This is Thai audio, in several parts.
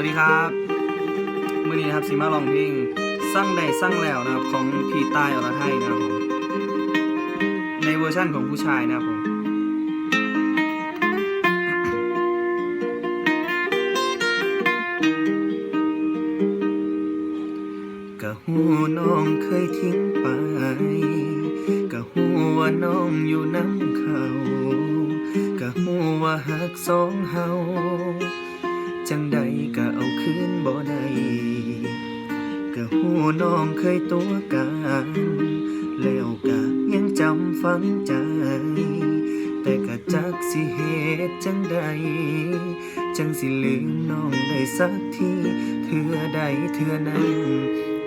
วัสดีครับมื่อนี้นะครับสีมาลองเพลงสร้างใดสร้างแล้วนะครับของพี่ตายอรไทยนะครับผมในเวอร์ชั่นของผู้ชายนะครับผมกะหูน้องเคยทิ้งไปกะหูว่าน้องอยู่น้ำเขากะหูว่าหักสองเฮาจังใด น้องเคยตัวกันแล้วกะยังจำฝังใจ แต่กะจักสิเหตุจังใด จังสิลืมน้องได้สักทีเทื่อใดเทื่อนั้น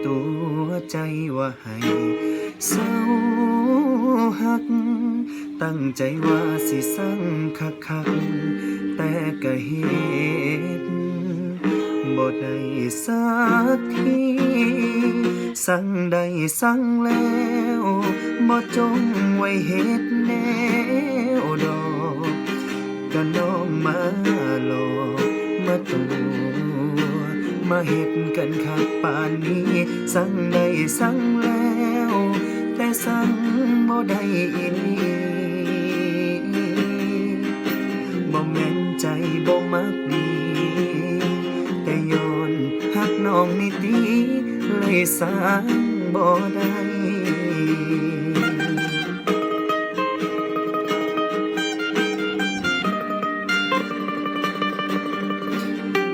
ตัวใจว่าให้เศร้าหัก ตั้งใจว่าสิสั่งคักคักแต่ก็เหตุบ่ได้สักที สั่งได้สั่งแล้วบ่จงไว้เฮ็ดแนวดอกก็น้องมาหลอกมาตัวมาเห็ดกันคักป่านนี้ สั่งได้สั่งแล้ว แต่สั่งบ่ได้อีหลีบ่แม่นใจบ่มัก เลยสั่งบ่ได้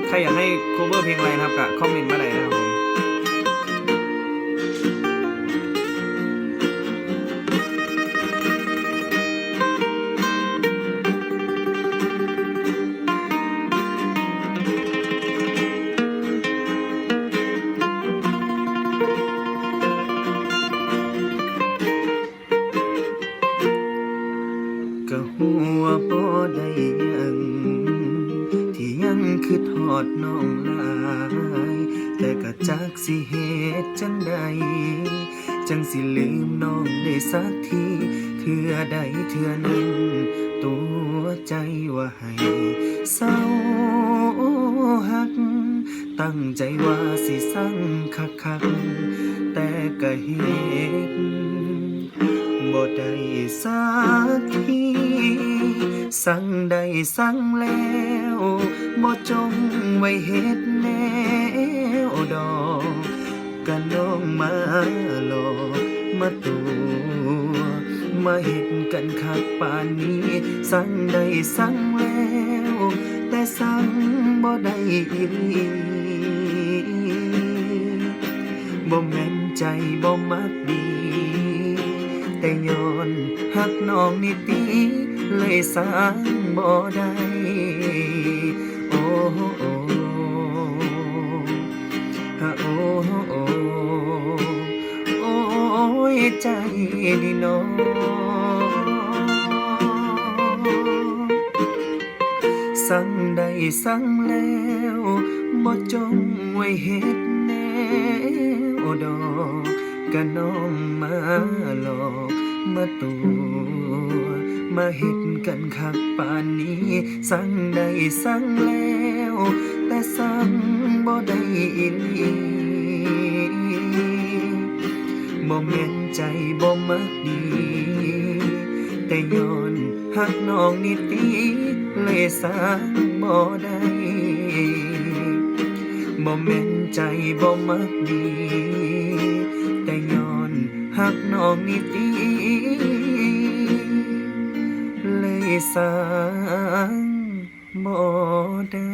ใครอยากให้ cover เพลงอะไรนะครับก็คอมเมนต์มาเลยนะครับผม ก็หัวบ่ได้ยังที่ยังคือทอดน้องหลาย แต่ก็จักสิเหตุจังใด จังสิลืมน้องได้สักทีเทื่อใดเทื่อนั้น ตัวใจว่าให้เศร้าหัก ตั้งใจว่าสิสั่งคักคักแต่ก็เหตุ บ่ได้สักทีสั่งได้สั่งแล้วบ่จงไว้เฮ็ดแนวดอกก็น้องมาหลอกมาตัวมาเฮ็ดกันคักป่านนี้ สั่งได้สั่งแล้ว แต่สั่งบ่ได้อีหลีบ่แม่นใจบ่มักดี แต่ย้อนหักน้องนี่ตีเลยสร้างบ่ได้โอ้โอ้ฮะโอ้โอ้โอ้ยใจนี่น้องสั่งได้สั่งแล้วบ่จงไว้เฮ็ดแนวดอก ก็น้องมาหลอกมาตัวมาเฮ็ดกันคักป่านนี้ สั่งได้สั่งแล้ว แต่สั่งบ่ได้อีหลีบ่แม่นใจบ่มักดี แต่ย้อนหักน้องนิดตีเลยสร้างบ่ได้บ่แม่นใจบ่มักดี กน้องนิดตีเลยสร้างบ่ได้